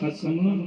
ਖਸਮ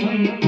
Thank you.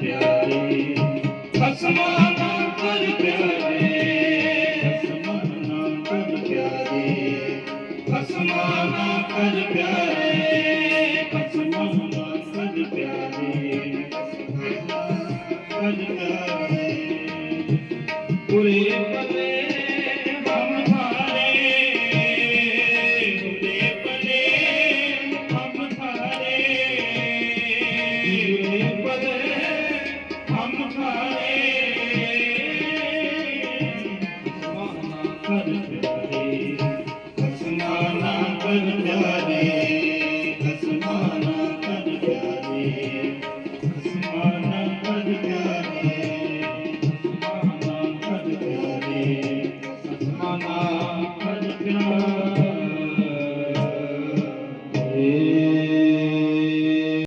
ਪਿਆਰੇ ਬਸਮਾ ਨਾਮ ਕਰ ਪਿਆਰੇ ਬਸਮਾ ਨਾਮ ਕਰ ਪਿਆਰੇ ਬਸਮਾ ਨਾਮ ਕਰ ਪਿਆਰੇ ਬਸਮਾ ਨਾਮ ਕਰ ਪਿਆਰੇ ਕਰ ਪਿਆਰੇ ਪੁਰੇ